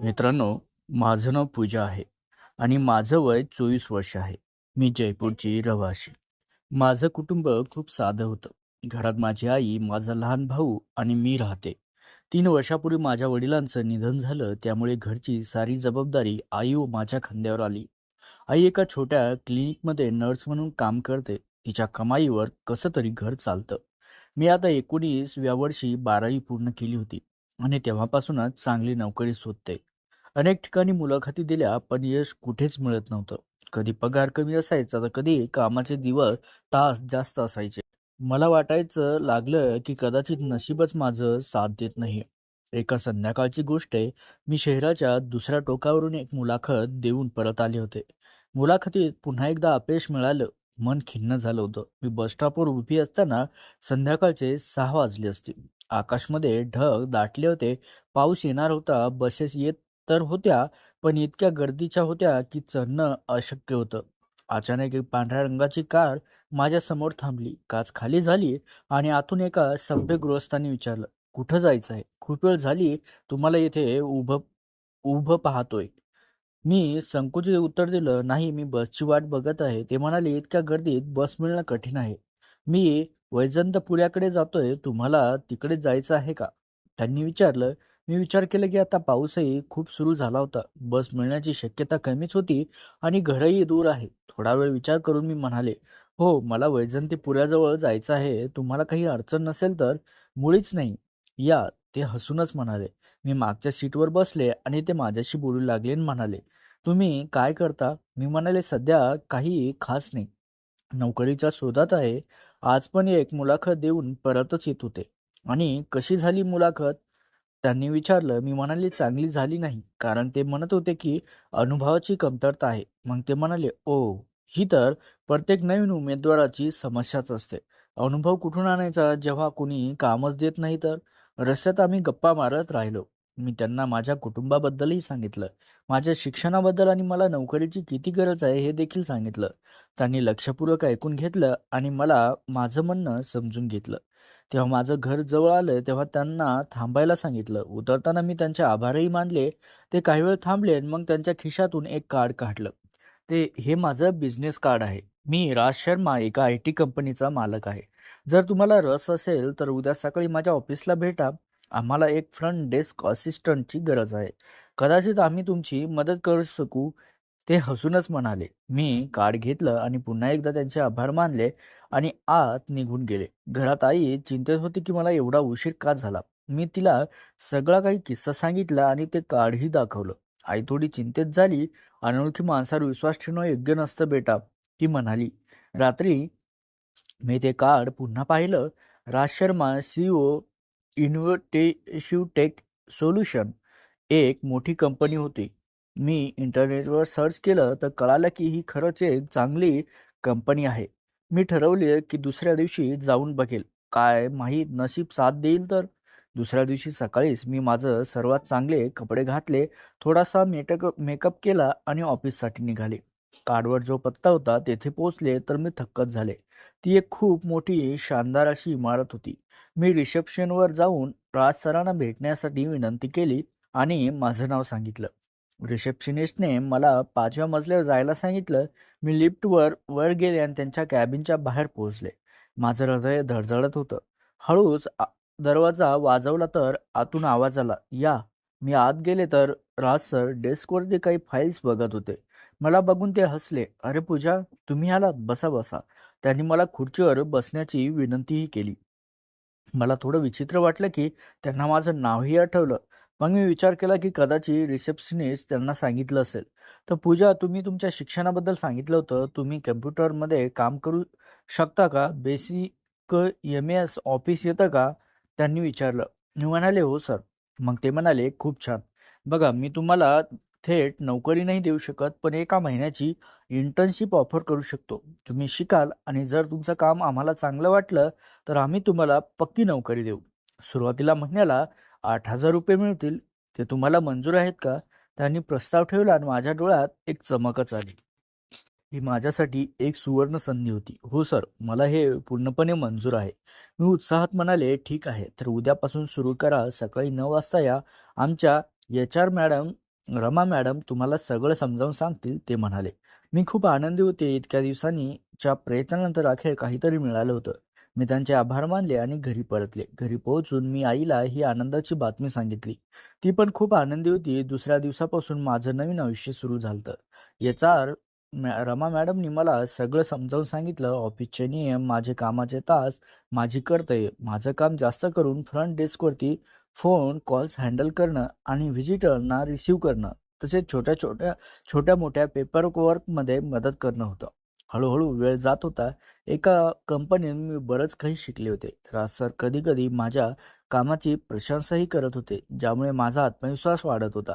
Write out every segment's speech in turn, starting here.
मित्रांनो माझं नाव पूजा आहे आणि माझं वय चोवीस वर्ष आहे. मी जयपूरची रहिवाशी माझं कुटुंब खूप साधं होतं. घरात माझी आई माझा लहान भाऊ आणि मी राहते. तीन वर्षापूर्वी माझ्या वडिलांचं निधन झालं त्यामुळे घरची सारी जबाबदारी आई व माझ्या खांद्यावर आली. आई एका छोट्या क्लिनिकमध्ये नर्स म्हणून काम करते. तिच्या कमाईवर कसं तरी घर चालतं. मी आता एकोणीस व्या वर्षी बारावी पूर्ण केली होती. आणि तेव्हापासूनच चांगली नोकरी शोधते अनेक ठिकाणी मुलाखती दिल्या पण यश कुठेच मिळत नव्हतं. कधी पगार कमी असायचा तर कधी कामाचे दिवस तास जास्त असायचे. मला वाटायचं लागलं की कदाचित नशीबच माझं साथ देत नाही. एका संध्याकाळची गोष्ट आहे मी शहराच्या दुसऱ्या टोकावरून एक मुलाखत देऊन परत आले होते. मुलाखतीत पुन्हा एकदा अपयश मिळालं. मन खिन्न झालं होतं. मी बसस्टॉपवर उभी असताना संध्याकाळचे सहा वाजले असतील. आकाशमध्ये ढग दाटले होते. पाऊस येणार होता बसेस येत तर होत्या पण इतक्या गर्दीच्या होत्या की चढणं अशक्य होतं. अचानक एक पांढऱ्या रंगाची कार माझ्यासमोर थांबली. काच खाली झाली आणि आतून एका सभ्य गृहस्थांनी विचारलं कुठं जायचं आहे खूप वेळ झाली तुम्हाला इथे उभं उभं पाहतोय. मी संकुचित उत्तर दिलं नाही मी बसची वाट बघत आहे. ते म्हणाले इतक्या गर्दीत बस मिळणं कठीण आहे. मी वैजंतपुऱ्याकडे जातोय. तुम्हाला तिकडे जायचं आहे का? त्यांनी विचारलं. मी विचार केला की आता पाऊसही खूप सुरू झाला होता. बस मिळण्याची शक्यता कमीच होती आणि घरही दूर आहे. थोडा वेळ विचार करून मी म्हणाले हो मला वैजंतीपुऱ्याजवळ जायचं आहे. तुम्हाला काही अडचण नसेल तर मुळीच नाही. या ते हसूनच म्हणाले. मी मागच्या सीटवर बसले आणि ते माझ्याशी बोलू लागले आणि म्हणाले तुम्ही काय करता? मी म्हणाले सध्या काही खास नाही. नोकरीच्या शोधात आहे. आज पण एक मुलाखत देऊन परतच येत होते. आणि कशी झाली मुलाखत? त्यांनी विचारलं मी म्हणाले चांगली झाली नाही. कारण ते म्हणत होते की अनुभवाची कमतरता आहे. मग ते म्हणाले ओ ही तर प्रत्येक नवीन उमेदवाराची समस्याच असते. अनुभव कुठून आणायचा? जेव्हा कुणी कामच देत नाही तर? रस्त्यात आम्ही गप्पा मारत राहिलो. मी त्यांना माझ्या कुटुंबाबद्दलही सांगितलं. माझ्या शिक्षणाबद्दल आणि मला नोकरीची किती गरज आहे हे देखील सांगितलं. त्यांनी लक्षपूर्वक ऐकून घेतलं आणि मला माझं म्हणणं समजून घेतलं. तेव्हा माझं घर जवळ आलं तेव्हा त्यांना थांबायला सांगितलं. उतरताना मी त्यांचे आभारही मानले. ते काही वेळ थांबले आणि मग त्यांच्या खिशातून एक कार्ड काढलं. ते हे माझं बिझनेस कार्ड आहे. मी राज शर्मा एका आय टी कंपनीचा मालक आहे. जर तुम्हाला रस असेल तर उद्या सकाळी माझ्या ऑफिसला भेटा. आम्हाला एक फ्रंट डेस्क असिस्टंटची गरज आहे. कदाचित आम्ही तुमची मदत करू शकू. ते हसूनच म्हणाले. मी कार्ड घेतलं आणि पुन्हा एकदा त्यांचे आभार मानले आणि आत निघून गेले. घरात आई चिंतेत होती की मला एवढा उशीर का झाला? मी तिला सगळा काही किस्सा सांगितला आणि ते कार्डही दाखवलं. आई थोडी चिंतेत झाली. अनोळखी माणसावर विश्वास ठेवणं योग्य नसतं बेटा ती म्हणाली. रात्री मी ते कार्ड पुन्हा पाहिलं. Raj Sharma CEO innovative tech solution एक मोठी कंपनी होती. मी इंटरनेटवर सर्च केलं तर कळालं की ही खरंच एक चांगली कंपनी आहे. मी ठरवले की दुसऱ्या दिवशी जाऊन बघेल. काय माहीत नशीब साथ देईल तर? दुसऱ्या दिवशी सकाळीच मी माझं सर्वात चांगले कपडे घातले थोडासा मेटक मेकअप केला आणि ऑफिससाठी निघाले. कार्डवर जो पत्ता होता तेथे पोहोचले तर मी थक्कच झाले. ती एक खूप मोठी शानदार अशी इमारत होती. मी रिसेप्शनवर जाऊन राज सरांना भेटण्यासाठी विनंती केली आणि माझं नाव सांगितलं. रिसेप्शनिस्टने मला पाचव्या मजल्यावर जायला सांगितलं. मी लिफ्टवर वर गेले आणि त्यांच्या कॅबिनच्या बाहेर पोहोचले. माझं हृदय धडधडत होतं. हळूच दरवाजा वाजवला तर आतून आवाज आला या. मी आत गेले तर राज सर डेस्कवरती काही फाईल्स बघत होते. मला बघून ते हसले अरे पूजा तुम्ही आलात? बसा बसा. त्यांनी मला खुर्चीवर बसण्याची विनंतीही केली. मला थोडं विचित्र वाटलं की त्यांना माझं नावही आठवलं. मग मी विचार केला की कदाचित रिसेप्शनिस्ट त्यांना सांगितलं असेल. तर पूजा तुम्ही तुमच्या शिक्षणाबद्दल सांगितलं होतं. तुम्ही कम्प्युटरमध्ये काम करू शकता का? बेसिक एम एस ऑफिस येतं का? त्यांनी विचारलं. मी म्हणाले हो सर. मग ते म्हणाले खूप छान. बघा मी तुम्हाला थेट नोकरी नाही देऊ शकत पण एका महिन्याची इंटर्नशिप ऑफर करू शकतो. तुम्ही शिकाल आणि जर तुमचं काम आम्हाला चांगलं वाटलं तर आम्ही तुम्हाला पक्की नोकरी देऊ. सुरुवातीला महिन्याला आठ हजार रुपये मिळतील. ते तुम्हाला मंजूर आहेत का? त्यांनी प्रस्ताव ठेवला आणि माझ्या डोळ्यात एक चमकच आली. ही माझ्यासाठी एक सुवर्ण संधी होती. हो सर मला हे पूर्णपणे मंजूर आहे. मी उत्साहात म्हणाले ठीक आहे तर उद्यापासून सुरू करा. सकाळी नऊ वाजता या. आमच्या H R madam Rama madam तुम्हाला सगळं समजावून सांगतील ते म्हणाले. मी खूप आनंदी होते इतक्या दिवसांनीच्या प्रयत्नानंतर अखेर काहीतरी मिळालं होतं. मी त्यांचे आभार मानले आणि घरी परतले. घरी पोहोचून मी आईला ही आनंदाची बातमी सांगितली. ती पण खूप आनंदी होती. दुसऱ्या दिवसापासून माझं नवीन आयुष्य सुरू झालं याचा मॅ- रमा मॅडमनी मला सगळं समजावून सांगितलं. ऑफिसचे नियम माझे कामाचे तास माझी कर्तव्य माझं काम जास्त करून फ्रंट डेस्कवरती फोन कॉल्स हँडल करणं आणि व्हिजिटरना रिसीव करणं. तसेच छोट्या छोट्या छोट्या मोठ्या पेपर वर्कमध्ये मदत करणं होतं. हळूहळू वेळ जात होता. एका कंपनीत मी बरंच काही शिकले होते. राज सर कधी कधी माझ्या कामाची प्रशंसाही करत होते ज्यामुळे माझा आत्मविश्वास वाढत होता.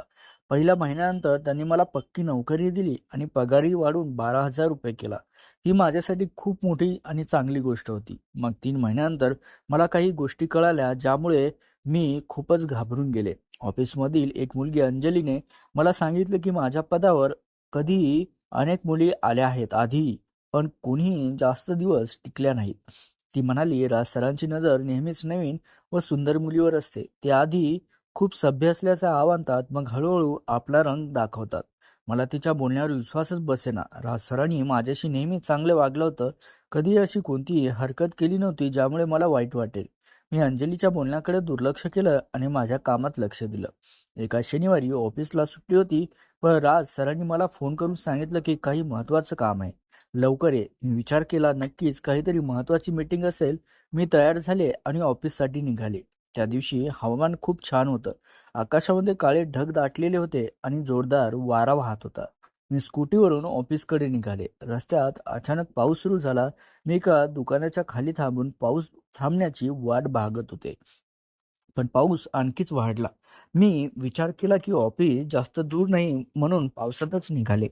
पहिल्या महिन्यानंतर त्यांनी मला पक्की नोकरी दिली आणि पगारही वाढून बारा हजार रुपये केला. ही माझ्यासाठी खूप मोठी आणि चांगली गोष्ट होती. मग तीन महिन्यानंतर मला काही गोष्टी कळाल्या ज्यामुळे मी खूपच घाबरून गेले. ऑफिसमधील एक मुलगी अंजलीने मला सांगितलं की माझ्या पदावर कधीही अनेक मुली आल्या आहेत आधी पण कोणीही जास्त दिवस टिकल्या नाहीत. ती म्हणाली राज सरांची नजर नेहमीच नवीन व सुंदर मुलीवर असते. ते आधी खूप सभ्य असल्याचं आवांतात मग हळूहळू आपला रंग दाखवतात. मला तिच्या बोलण्यावर विश्वासच बसेना. राज सरांनी माझ्याशी नेहमी चांगलं वागलं होतं. कधी अशी कोणतीही हरकत केली नव्हती ज्यामुळे मला वाईट वाटेल. मी अंजलीच्या बोलण्याकडे दुर्लक्ष केलं आणि माझ्या कामात लक्ष दिलं. एका शनिवारी ऑफिसला सुट्टी होती पण राज सरांनी मला फोन करून सांगितलं की काही महत्त्वाचं काम आहे. लवकर ये. मी विचार केला नक्कीच काहीतरी महत्त्वाची मीटिंग असेल. मी तयार झाले आणि ऑफिससाठी निघाले. त्या दिवशी हवामान खूप छान होतं. आकाशामध्ये काळे ढग दाटलेले होते आणि जोरदार वारा वाहत होता. मी स्कूटीवरून ऑफिसकडे निघाले. रस्त्यात अचानक पाऊस सुरू झाला. मी एका दुकानाच्या खाली थांबून पाऊस थांबण्याची वाट भागत होते. पण पाऊस आणखीच वाढला. मी विचार केला की ऑफिस जास्त दूर नाही म्हणून पावसातच निघाले.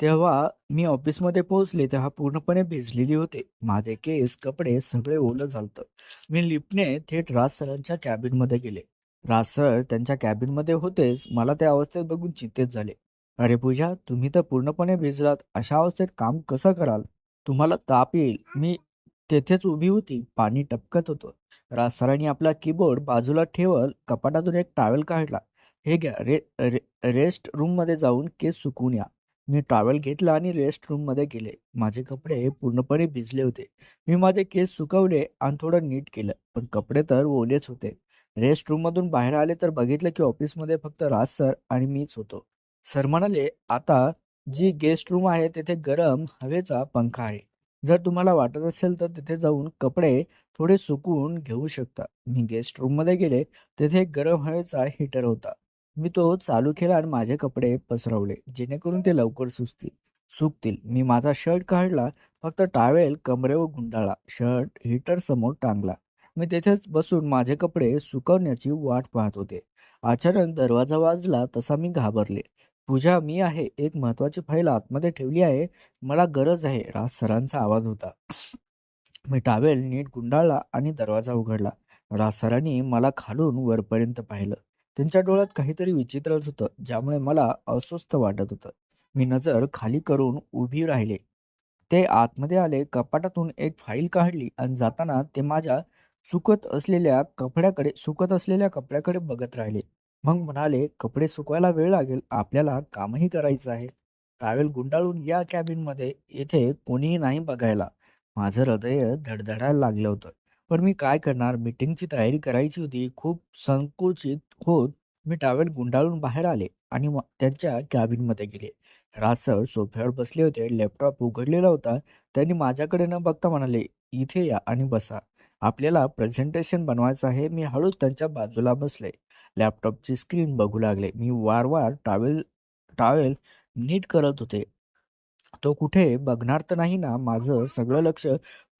तेव्हा मी ऑफिसमध्ये पोहोचले तेव्हा पूर्णपणे भिजलेली होते. माझे केस कपडे सगळे ओलं झालतं. मी लिफ्टने थेट राज सरांच्या कॅबिनमध्ये गेले. राज सर त्यांच्या कॅबिनमध्ये होतेच. मला त्या अवस्थेत बघून चिंतेत झाले. अरे पूजा तुम्ही तर पूर्णपणे भिजलात. अशा अवस्थेत काम कसं कराल? तुम्हाला ताप येईल. मी तेथेच उभी होती. पाणी टपकत होतं. राज सरांनी आपला कीबोर्ड बाजूला ठेवत कपाटातून एक टॉवेल काढला. हे घ्या. रे, रे रेस्ट रूममध्ये जाऊन केस सुकवून या. मी टॉवेल घेतला आणि रेस्ट रूममध्ये गेले. माझे कपडे पूर्णपणे भिजले होते. मी माझे केस सुकवले आणि थोडं नीट केलं. पण कपडे तर ओलेच होते. रेस्ट रूममधून बाहेर आले तर बघितलं की ऑफिसमध्ये फक्त राज सर आणि मीच होतो. सर म्हणाले आता जी गेस्ट रूम आहे तेथे गरम हवेचा पंखा आहे. जर तुम्हाला वाटत असेल तर तिथे जाऊन कपडे थोडे सुकून घेऊ शकता. मी गेस्ट रूममध्ये गेले तेथे गरम हवेचा हीटर होता. मी तो चालू केला आणि माझे कपडे पसरवले जेणेकरून ते लवकर सुचतील सुकतील. मी माझा शर्ट काढला फक्त टावेल कमरेवर गुंडाळा शर्ट हीटर समोर टांगला. मी तेथेच बसून माझे कपडे सुकवण्याची वाट पाहत होते. अचानक दरवाजा वाजला तसा मी घाबरले. पूजा मी आहे एक महत्वाची फाईल आतमध्ये ठेवली आहे. मला गरज आहे राज सरांचा आवाज होता. मी टावेल नीट गुंडाळला आणि दरवाजा उघडला. राज सरांनी मला खालून वरपर्यंत पाहिलं. त्यांच्या डोळ्यात काहीतरी विचित्रच होतं ज्यामुळे मला अस्वस्थ वाटत होतं. मी नजर खाली करून उभी राहिले. ते आतमध्ये आले कपाटातून एक फाईल काढली आणि जाताना ते माझ्या सुकत असलेल्या कपड्याकडे सुकत असलेल्या कपड्याकडे बघत राहिले. मग म्हणाले कपडे सुकवायला वेळ लागेल. आपल्याला कामही करायचं आहे. ट्रॅव्हल गुंडाळून या कॅबिनमध्ये. येथे कोणीही नाही बघायला. माझं हृदय धडधडायला लागलं होतं. पण मी काय करणार? मीटिंगची तयारी करायची होती. खूप संकुचित होत मी ट्रॅव्हल गुंडाळून बाहेर आले आणि म- त्यांच्या कॅबिनमध्ये गेले. रासर सोफ्यावर बसले होते. लॅपटॉप उघडलेला होता. त्यांनी माझ्याकडे न बघता म्हणाले इथे या आणि बसा. आपल्याला प्रेझेंटेशन बनवायचं आहे. मी हळूच त्यांच्या बाजूला बसले. लॅपटॉपची स्क्रीन बघू लागले. मी वारंवार टावेल टावेल नीट करत होते. तो कुठे बघणार तर नाही ना माझं सगळं लक्ष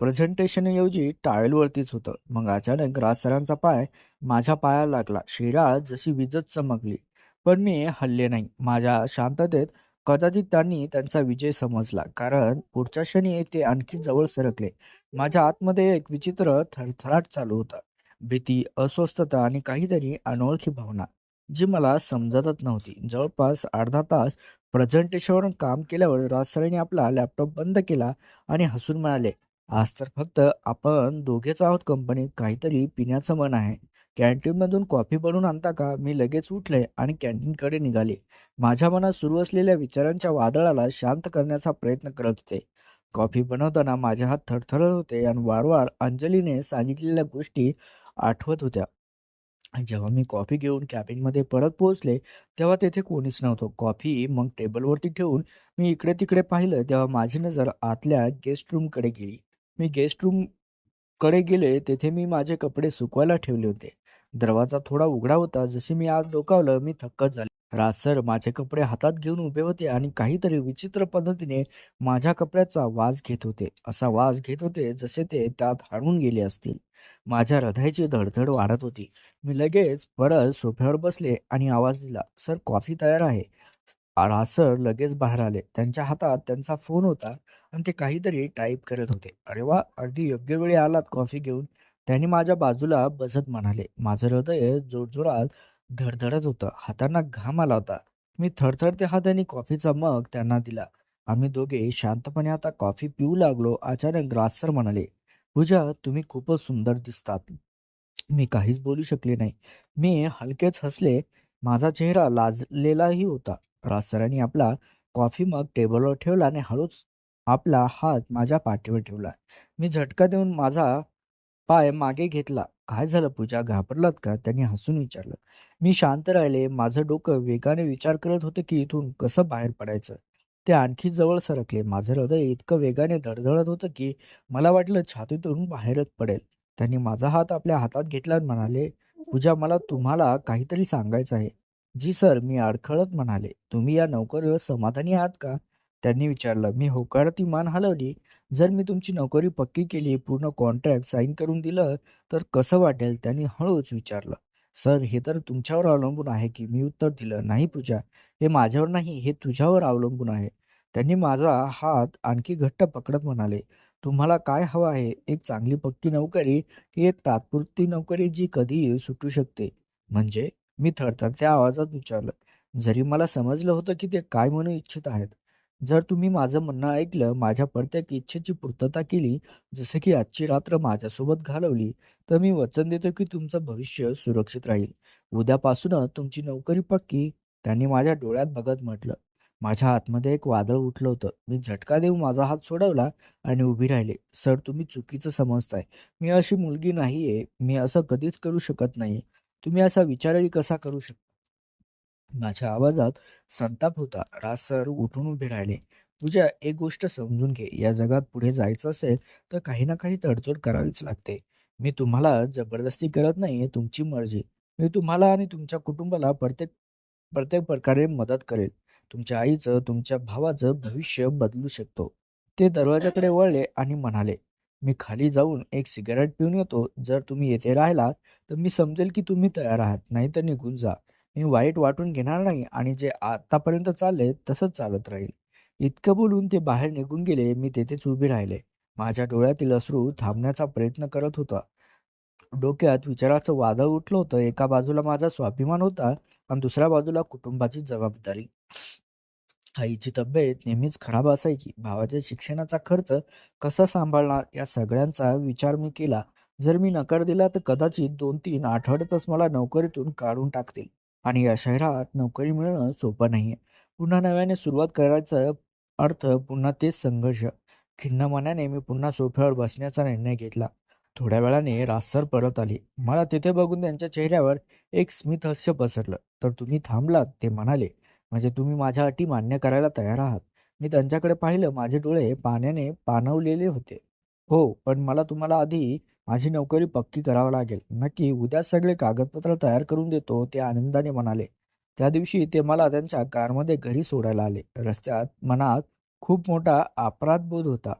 प्रेझेंटेशनऐवजी टावेलवरतीच होतं. मग अचानक राजसरांचा पाय माझ्या पायाला लागला. शिरा जशी विजत चमकली. पण मी हल्ले नाही. माझ्या शांततेत कदाचित त्यांनी त्यांचा विजय समजला. कारण पुढच्या क्षणी ते आणखी जवळ सरकले. माझ्या आतमध्ये एक विचित्र थरथराट चालू होता. भीती अस्वस्थता आणि काहीतरी अनोळखी भावना जी मला समजतच नव्हती. जवळपास अर्धा तास प्रेझेंटेशनवर काम केल्यावर राज आपला लॅपटॉप बंद केला आणि हसून म्हणाले आज तर फक्त आपण दोघेच आहोत कंपनीत काहीतरी पिण्याचं मन आहे. कॅन्टीनमधून कॉफी बनवून आणता का? मी लगेच उठले आणि कॅन्टीनकडे निघाले. माझ्या मनात सुरू असलेल्या विचारांच्या वादळाला शांत करण्याचा प्रयत्न करत होते. कॉफी बनवताना माझे हात थरथरत होते आणि वारंवार अंजलीने सांगितलेल्या गोष्टी आठवत होत्या. जेव्हा मी कॉफी घेऊन कॅबिनमध्ये परत पोहोचले तेव्हा तेथे कोणीच नव्हतं. कॉफी मग टेबलवरती ठेवून मी इकडे तिकडे पाहिलं तेव्हा माझी नजर आतल्या गेस्ट रूमकडे गेली. मी गेस्ट रूमकडे गेले तेथे मी माझे कपडे सुकवायला ठेवले होते. दरवाजा थोडा उघडा होता जसे मी आत डोकावलं मी थक्कच झाले. राजसर माझे कपडे हातात घेऊन उभे होते आणि काहीतरी विचित्र पद्धतीने माझ्या कपड्याचा वास घेत होते. असा वास घेत होते जसे ते त्यात हाणून गेले असतील. माझ्या हृदयाची धडधड वाढत होती. मी लगेच परत सोफ्यावर बसले आणि आवाज दिला सर कॉफी तयार आहे. रासर लगेच बाहेर आले. त्यांच्या हातात त्यांचा फोन होता आणि ते काहीतरी टाईप करत होते. अरे वा अगदी योग्य वेळी आलात कॉफी घेऊन. त्यांनी माझ्या बाजूला बसत म्हणाले. माझं हृदय जोरजोरात धडधडत होतं. हातांना घाम आला होता. मी थरथरते हाताने कॉफीचा मग त्यांना दिला. आम्ही दोघे शांतपणे आता कॉफी पिऊ लागलो. अचानक ग्रासर म्हणाले पूजा तुम्ही खूपच सुंदर दिसतात. मी काहीच बोलू शकले नाही. मी हलकेच हसले. माझा चेहरा लाजलेलाही होता. राजसरांनी आपला कॉफी मग टेबलवर ठेवला आणि हळूच आपला हात माझ्या पाठीवर ठेवला. मी झटका देऊन माझा पाय मागे घेतला. काय झालं पूजा? घाबरलात का? त्यांनी हसून विचारलं. मी शांत राहिले. माझं डोकं वेगाने विचार करत होतं की इथून कसं बाहेर पडायचं? ते आणखी जवळ सरकले. माझं हृदय इतकं वेगाने धडधडत होतं की मला वाटलं छातीतून बाहेरच पडेल. त्यांनी माझा हात आपल्या हातात घेतला आणि म्हणाले पूजा मला तुम्हाला काहीतरी सांगायचं आहे. जी सर. मी अडखळत म्हणाले. तुम्ही या नोकरीवर समाधानी आहात का? त्यांनी विचारलं मी होकाराती मान हलवली. जर मी तुमची नोकरी पक्की केली पूर्ण कॉन्ट्रॅक्ट साईन करून दिलं तर कसं वाटेल? त्यांनी हळूच विचारलं सर हे तर तुमच्यावर अवलंबून आहे की मी उत्तर दिलं नाही पूजा. हे माझ्यावर नाही हे तुझ्यावर अवलंबून आहे. त्यांनी माझा हात आणखी घट्ट पकडत म्हणाले तुम्हाला काय हवं आहे? एक चांगली पक्की नोकरी की एक तात्पुरती नोकरी जी कधीही सुटू शकते? म्हणजे मी थरथरत्या आवाजात विचारलं जरी मला समजलं होतं की ते काय म्हणू इच्छित आहेत जर तुम्ही माझं म्हणणं ऐकलं माझ्या प्रत्येक इच्छेची पूर्तता केली जसं की आजची रात्र माझ्यासोबत घालवली तर मी वचन देतो की तुमचं भविष्य सुरक्षित राहील. उद्यापासूनच तुमची नोकरी पक्की त्यांनी माझ्या डोळ्यात बघत म्हटलं. माझ्या आतमध्ये एक वादळ उठलं होतं. मी झटका देऊन माझा हात सोडवला आणि उभी राहिले. सर तुम्ही चुकीचं समजताय. मी अशी मुलगी नाहीये. मी असं कधीच करू शकत नाही तुम्ही असा विचारही कसा करू शकता? माझ्या आवाजात संताप होता. राज सर उठून उभे राहिले. तुझ्या एक गोष्ट समजून घे. या जगात पुढे जायचं असेल तर काही ना काही तडजोड करावीच लागते. मी तुम्हाला जबरदस्ती करत नाही तुमची मर्जी. मी तुम्हाला आणि तुमच्या कुटुंबाला प्रत्येक प्रत्येक प्रकारे मदत करेल. तुमच्या आईचं तुमच्या भावाचं भविष्य बदलू शकतो. ते दरवाजाकडे वळले आणि म्हणाले मी खाली जाऊन एक सिगारेट पिऊन येतो. जर तुम्ही येथे राहिलात तर मी समजेल की तुम्ही तयार आहात. नाही तर निघून जा. मी वाईट वाटून घेणार नाही आणि जे आतापर्यंत चालले तसंच चालत राहील. इतकं बोलून ते बाहेर निघून गेले मी तेथेच उभे राहिले. माझ्या डोळ्यातील अश्रू थांबण्याचा प्रयत्न करत होता. डोक्यात विचाराचं वादळ उठलं होतं. एका बाजूला माझा स्वाभिमान होता आणि दुसऱ्या बाजूला कुटुंबाची जबाबदारी. आईची तब्येत नेहमीच खराब असायची. भावाच्या शिक्षणाचा खर्च कसा सांभाळणार या सगळ्यांचा विचार मी केला. जर मी नकार दिला तर कदाचित दोन तीन आठवड्यातच मला नोकरीतून काढून टाकतील. आणि या शहरात नोकरी मिळणं सोपं नाहीये. पुन्हा नव्याने सुरुवात करायचा अर्थ पुन्हा तेच संघर्ष. खिन्न मनाने मी पुन्हा सोफ्यावर बसण्याचा निर्णय घेतला. थोड्या वेळाने रासर परत आली. मला तिथे बघून त्यांच्या चेहऱ्यावर एक स्मित हास्य पसरलं. तर तुम्ही थांबलात? ते म्हणाले. म्हणजे तुम्ही माझ्या अटी मान्य करायला तयार आहात. मी त्यांच्याकडे पाहिलं. माझे डोळे पाण्याने पाणवलेले होते. हो पण मला तुम्हाला आधी माझी नोकरी पक्की करावं लागेल. नक्की उद्या सगळे कागदपत्र तयार करून देतो ते आनंदाने म्हणाले. त्या दिवशी ते मला त्यांच्या कारमध्ये घरी सोडायला आले. रस्त्यात मनात खूप मोठा अपराध बोध होता.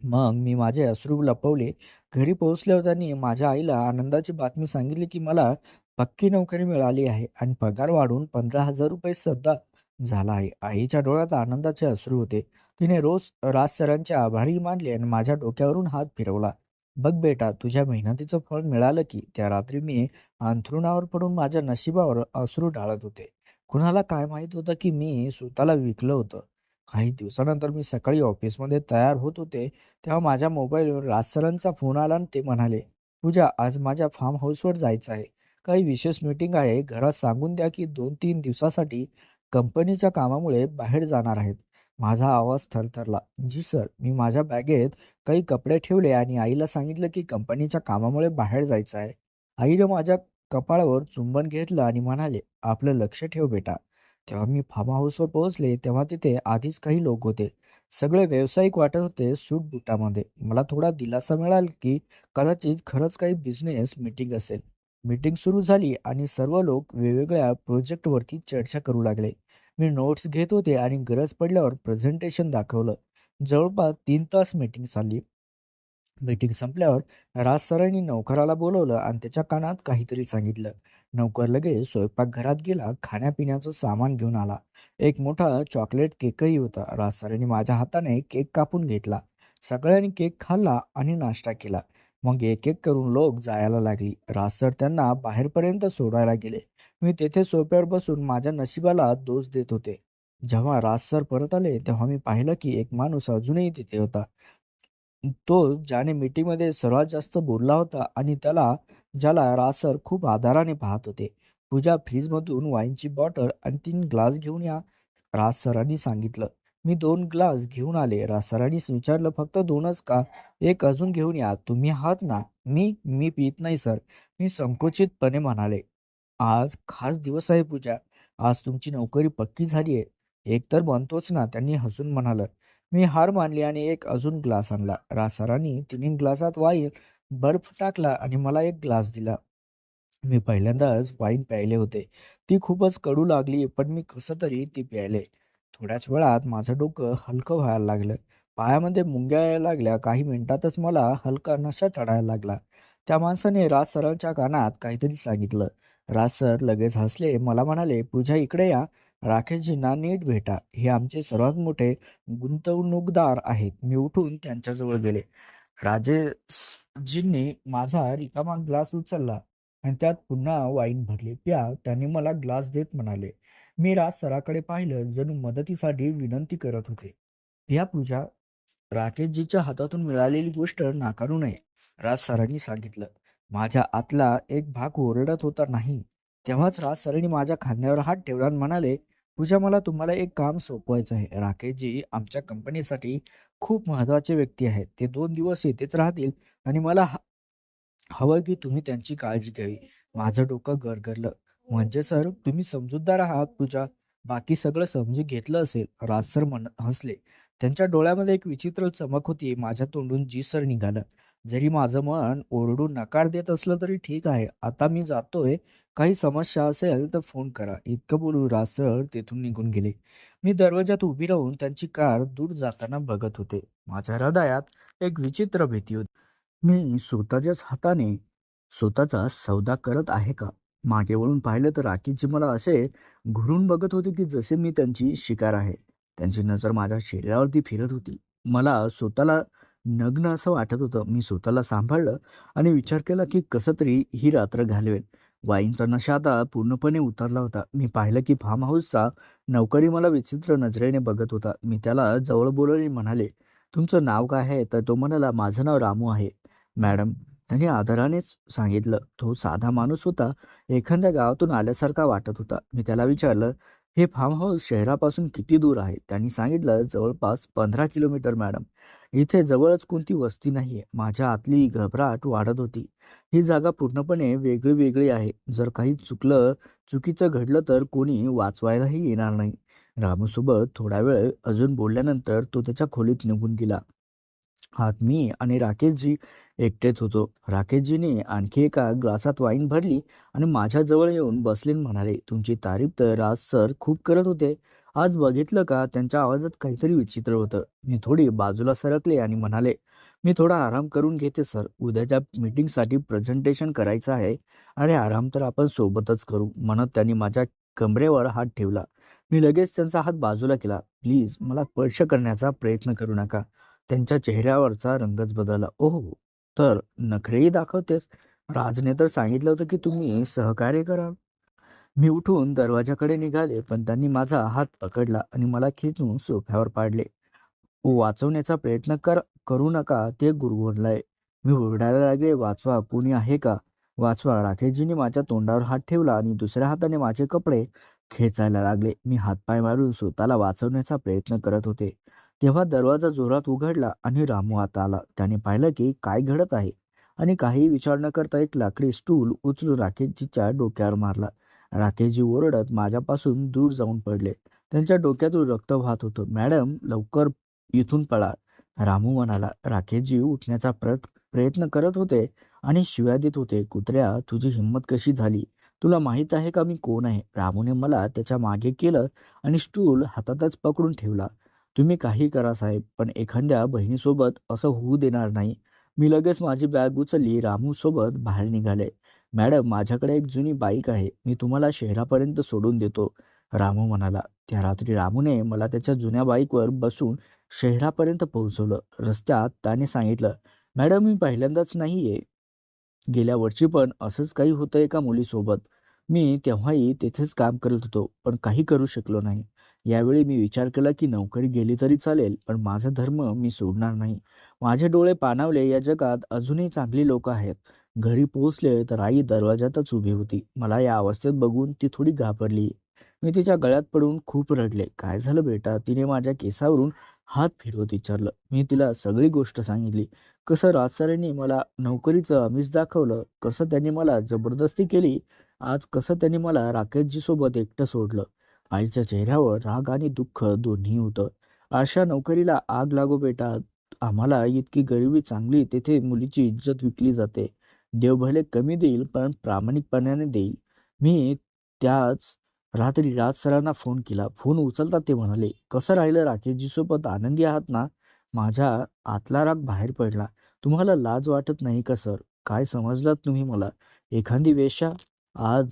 मग मी माझे अश्रू लपवले. घरी पोहोचल्यावर त्यांनी माझ्या आईला आनंदाची बातमी सांगितली की मला पक्की नोकरी मिळाली आहे आणि पगार वाढून पंधरा हजार रुपये सुद्धा झाला आहे. आईच्या डोळ्यात आनंदाचे अश्रू होते. तिने रोज राज सरांचे आभारी मानले आणि माझ्या डोक्यावरून हात फिरवला. बघ बेटा तुझ्या मेहनतीचं फळ मिळालं की त्या रात्री मी अंथरुणावर पडून माझ्या नशिबावर अश्रू ढाळत होते. कुणाला काय माहीत होतं की मी स्वतःला विकलं होतं. काही दिवसानंतर मी सकाळी ऑफिसमध्ये तयार होत होते तेव्हा माझ्या मोबाईलवर राज सरांचा फोन आला आणि ते म्हणाले पूजा आज माझ्या फार्म हाऊसवर जायचं आहे. काही विशेष मीटिंग आहे. घरात सांगून द्या की दोन तीन दिवसासाठी कंपनीच्या कामामुळे बाहेर जाणार आहेत. माझा आवाज थरथरला. जी सर मी माझ्या बॅगेत काही कपडे ठेवले आणि आईला सांगितलं की कंपनीच्या कामामुळे बाहेर जायचं आहे. आईने माझ्या कपाळावर चुंबन घेतलं आणि म्हणाले आपलं लक्ष ठेव बेटा तेव्हा मी फार्म हाऊसवर पोहोचले तेव्हा तिथे आधीच काही लोक होते. सगळे व्यावसायिक वाटत होते सूट बुटामध्ये. मला थोडा दिलासा मिळाला की कदाचित खरंच काही बिझनेस मीटिंग असेल. मीटिंग सुरू झाली आणि सर्व लोक वेगवेगळ्या प्रोजेक्टवरती चर्चा करू लागले. मी नोट्स घेत होते आणि गरज पडल्यावर प्रेझेंटेशन दाखवलं. जवळपास तीन तास मीटिंग चालली. मीटिंग संपल्यावर राज सरांनी नौकराला बोलवलं आणि त्याच्या कानात काहीतरी सांगितलं. नौकर लगेच स्वयंपाकघरात गेला खाण्यापिण्याचं सामान घेऊन आला. एक मोठा चॉकलेट केकही होता. राज सरांनी माझ्या हाताने केक कापून घेतला. सगळ्यांनी केक खाल्ला आणि नाश्ता केला. मग एक एक करून लोक जायला लागली. राज सर त्यांना बाहेरपर्यंत सोडायला गेले. मी तेथे सोप्यावर बसून माझ्या नशिबाला दोष देत होते. जेव्हा राज सर परत आले तेव्हा मी पाहिलं की एक माणूस अजूनही तिथे होता. तो ज्याने मीटिंगमध्ये सर्वात जास्त बोलला होता आणि त्याला ज्याला राज सर खूप आधाराने पाहत होते. पूजा फ्रीजमधून वाईनची बॉटल आणि तीन ग्लास घेऊन या राज सरांनी सांगितलं. मी दोन ग्लास घेऊन आले. राज सरांनी विचारलं फक्त दोनच का? एक अजून घेऊन या. तुम्ही आहात ना? मी मी पित नाही सर. मी संकुचितपणे म्हणाले आज खास दिवस आहे पूजा. आज तुमची नोकरी पक्की झाली आहे. एक तर बनतोच ना त्यांनी हसून म्हणालं मी हार मानली आणि एक अजून ग्लास आणला. राज सरांनी तिन्ही ग्लासात वाईन बर्फ टाकला आणि मला एक ग्लास दिला. मी पहिल्यांदाच वाईन प्यायले होते. ती खूपच कडू लागली पण मी कसं तरी ती प्यायले. थोड्याच वेळात माझं डोकं हलकं व्हायला लागलं. पायामध्ये मुंग्या यायला लागल्या. काही मिनिटातच मला हलका नशा चढायला लागला. त्या माणसाने राज सरांच्या कानात काहीतरी सांगितलं. राज सर लगेच हसले. मला म्हणाले पूजा इकडे या. राकेशजींना नीट भेटा. हे आमचे सर्वात मोठे गुंतवणूकदार आहेत. मी उठून त्यांच्याजवळ गेले. राजेशजींनी माझा रिकामा ग्लास उचलला आणि त्यात पुन्हा वाईन भरली. प्या त्यांनी मला ग्लास देत म्हणाले. मी राज सराकडे पाहिलं जणू मदतीसाठी विनंती करत होते. या पूजा राकेशजीच्या हातातून मिळालेली गोष्ट नाकारू नये राज सरांनी सांगितलं. माझ्या आतला एक भाग ओरडत होता नाही. तेव्हाच राज सरांनी माझ्या खांद्यावर हात ठेवला आणि म्हणाले पूजा मला तुम्हाला एक काम सोपवायचं आहे. राकेशजी आमच्या कंपनीसाठी खूप महत्त्वाचे व्यक्ती आहेत. ते दोन दिवस येथेच राहतील आणि मला हवं की तुम्ही त्यांची काळजी घ्यावी. माझं डोकं गरगरलं. म्हणजे सर तुम्ही समजूतदार आहात पूजा. बाकी सगळं समजून घेतलं असेल. राज सर म्हण हसले. त्यांच्या डोळ्यामध्ये एक विचित्र चमक होती. माझ्या तोंडून जी सर निघालं. जरी माझं मन ओरडून नकार देत असलं तरी ठीक आहे. आता मी जातोय. काही समस्या असेल तर फोन करा. इतकं बोलू रासळ तेथून निघून गेले. मी दरवाजात उभी राहून त्यांची कार दूर जाताना बघत होते. माझ्या हृदयात एक विचित्र भीती होती. मी स्वतःच्याच हाताने स्वतःचा सौदा करत आहे का? मागे वळून पाहिलं तर राखीजी मला असे घुरून बघत होते की जसे मी त्यांची शिकार आहे. त्यांची नजर माझ्या शरीरावरती फिरत होती. मला स्वतःला नग्न असं वाटत होतं. मी स्वतःला सांभाळलं आणि विचार केला की कसं तरी ही रात्र घालवेल. वाईनचा नशा आता पूर्णपणे उतरला होता. मी पाहिलं की फार्म हाऊसचा नौकरी मला विचित्र नजरेने बघत होता. मी त्याला जवळ बोलवले म्हणाले तुमचं नाव काय आहे? तर तो म्हणाला माझं नाव रामू आहे. मॅडम त्याने आदरानेच सांगितलं. तो साधा माणूस होता. एखाद्या गावातून आल्यासारखा वाटत होता. मी त्याला विचारलं हे फार्म हाऊस शहरापासून किती दूर आहे? त्यांनी सांगितलं जवळपास पंधरा किलोमीटर मॅडम इथे जवळच कोणती वस्ती नाहीये. माझ्या आतली घबराट वाढत होती. ही जागा पूर्णपणे वेगळी वेगळी आहे. जर काही चुकलं चुकीचं घडलं तर कोणी वाचवायलाही येणार नाही. रामूसोबत थोडा वेळ अजून बोलल्यानंतर तो त्याच्या खोलीत निघून गेला. आत मी आणि राकेशजी एकटेच होतो. राकेशजीने आणखी एका ग्लासात वाईन भरली आणि माझ्याजवळ येऊन बसले आणि म्हणाले तुमची तारीफ तर आज सर खूप करत होते. आज बघितलं का त्यांच्या आवाजात काहीतरी विचित्र होतं. मी थोडी बाजूला सरकले आणि म्हणाले मी थोडा आराम करून घेते सर उद्याच्या मीटिंगसाठी प्रेझेंटेशन करायचं आहे. अरे आराम तर आपण सोबतच करू. म्हणत त्यांनी माझ्या कमरेवर हात ठेवला. मी लगेच त्यांचा हात बाजूला केला. प्लीज मला स्पर्श करण्याचा प्रयत्न करू नका. त्यांच्या चेहऱ्यावरचा रंगच बदलला. ओहो तर नखरेही दाखवतेस? राजने तर सांगितलं होतं की तुम्ही सहकार्य करा मी उठून दरवाजाकडे निघाले पण त्यांनी माझा हात पकडला आणि मला खेचून सोफ्यावर पाडले. वाचवण्याचा प्रयत्न कर करू नका ते गुरगुरलाय. मी ओरडायला लागले वाचवा कोणी आहे का? वाचवा. राकेशजीने माझ्या तोंडावर हात ठेवला आणि दुसऱ्या हाताने माझे कपडे खेचायला लागले. मी हातपाय मारून स्वतःला वाचवण्याचा प्रयत्न करत होते. तेव्हा दरवाजा जोरात उघडला आणि रामू आत आला. त्याने पाहिलं की काय घडत आहे. आणि काही विचार न करता एक लाकडी स्टूल उचलून राकेशजीच्या डोक्यावर मारला. राकेशजी ओरडत माझ्यापासून दूर जाऊन पडले. त्यांच्या डोक्यातून रक्त वाहत होतं. मॅडम लवकर इथून पळा. रामू म्हणाला राकेशजी उठण्याचा प्र प्रयत्न करत होते आणि शिव्या देत होते. कुत्र्या तुझी हिंमत कशी झाली? तुला माहीत आहे का मी कोण आहे? रामूने मला त्याच्यामागे केलं आणि स्टूल हातातच पकडून ठेवला. तुम्ही काही करा साहेब पण एखाद्या बहिणीसोबत असं होऊ देणार नाही. मी लगेच माझी बॅग उचलली रामूसोबत बाहेर निघाले. मॅडम माझ्याकडे एक जुनी बाईक आहे मी तुम्हाला शहरापर्यंत सोडून देतो. रामू म्हणाला. त्या रात्री रामूने मला त्याच्या जुन्या बाईकवर बसून शहरापर्यंत पोहोचवलं. रस्त्यात त्याने सांगितलं मॅडम मी पहिल्यांदाच नाही आहे गेल्या वर्षी पण असंच काही होतं एका मुलीसोबत? मी तेव्हाही तेथेच काम करत होतो पण काही करू शकलो नाही. यावेळी मी विचार केला की नोकरी गेली तरी चालेल पण माझा धर्म मी सोडणार नाही. माझे डोळे पाणावले या जगात अजूनही चांगली लोक आहेत. घरी पोहोचले तर आई दरवाजातच उभी होती. मला या अवस्थेत बघून ती थोडी घाबरली. मी तिच्या गळ्यात पडून खूप रडले. काय झालं बेटा? तिने माझ्या केसावरून हात फिरवत विचारलं. मी तिला सगळी गोष्ट सांगितली. कसं राजसरांनी मला नोकरीचं आमिष दाखवलं? कसं त्यांनी मला जबरदस्ती केली? आज कसं त्यांनी मला राकेशजी सोबत एकटं सोडलं? आईच्या चेहऱ्यावर राग आणि दुःख दोन्ही होतं. अशा नोकरीला आग लागो बेटा आम्हाला इतकी गरिबी चांगली तेथे मुलीची इज्जत विकली जाते. देव भले कमी देईल पण प्रामाणिकपणाने देईल. मी त्याच रात्री राज सरांना फोन केला. फोन उचलता ते म्हणाले कसं राहिलं राकेशजीसोबत? आनंदी आहात ना? माझ्या आतला राग बाहेर पडला. तुम्हाला लाज वाटत नाही का सर? काय समजलात तुम्ही मला? एखादी वेशा आज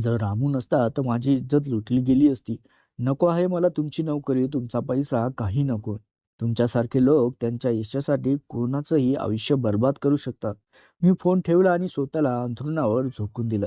जर रामू नसता तर माझी इज्जत लुटली गेली असती. नको आहे मला तुमची नोकरी तुमचा पैसा काही नको. तुमच्यासारखे लोक त्यांच्या यशासाठी कोणाचंही आयुष्य बर्बाद करू शकतात. मी फोन ठेवला आणि स्वतःला अंथरुणावर झोकून दिलं.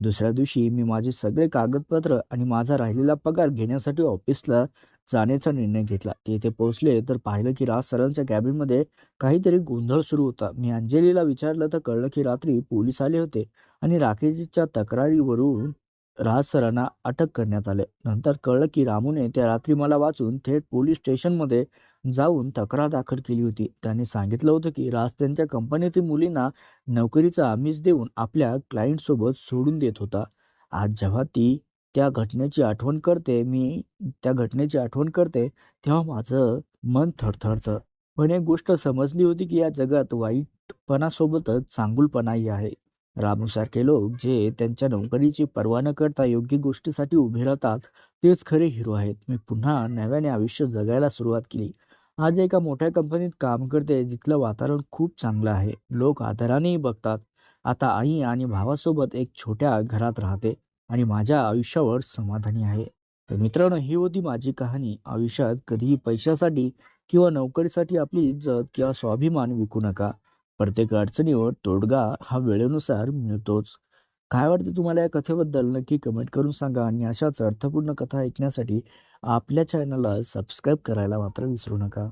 दुसऱ्या दिवशी मी माझे सगळे कागदपत्र आणि माझा राहिलेला पगार घेण्यासाठी ऑफिसला जाण्याचा निर्णय घेतला. तेथे पोहोचले तर पाहिलं की राज सरांच्या कॅबिनमध्ये काहीतरी गोंधळ सुरू होता. मी अंजलीला विचारलं तर कळलं की रात्री पोलीस आले होते. आणि राकेशच्या तक्रारीवरून राज सरांना अटक करण्यात आले. नंतर कळलं की रामूने त्या रात्री मला वाचून थेट पोलीस स्टेशनमध्ये जाऊन तक्रार दाखल केली होती. त्याने सांगितलं होतं की राज त्यांच्या कंपनीतील मुलींना नोकरीचा आमिष देऊन आपल्या क्लायंटसोबत सोडून देत होता. आज जेव्हा ती त्या घटनेची आठवण करते मी त्या घटनेची आठवण करते तेव्हा माझं मन थरथरतं. पण एक गोष्ट समजली होती की या जगात वाईटपणासोबतच चांगुलपणाही आहे. रामूसारखे लोक जे त्यांच्या नोकरीची पर्वा न करता योग्य गोष्टीसाठी उभे राहतात तेच खरे हिरो आहेत. मी पुन्हा नव्याने आयुष्य जगायला सुरुवात केली. आज एका मोठ्या कंपनीत काम करते जिथलं वातावरण खूप चांगलं आहे. लोक आदरानेही बघतात. आता आई आणि भावासोबत एक छोट्या घरात राहते आणि माझ्या आयुष्यावर समाधानी आहे. तर मित्रांनो ही होती माझी कहाणी. आयुष्यात कधीही पैशासाठी किंवा नोकरीसाठी आपली इज्जत किंवा स्वाभिमान विकू नका. प्रत्येक अडचणीवर तोडगा हा वेळेनुसार मिळतोच. काय वाटतं तुम्हाला या कथेबद्दल? नक्की कमेंट करून सांगा आणि अशाच अर्थपूर्ण कथा ऐकण्यासाठी आपल्या चॅनलला सबस्क्राईब करायला मात्र विसरू नका.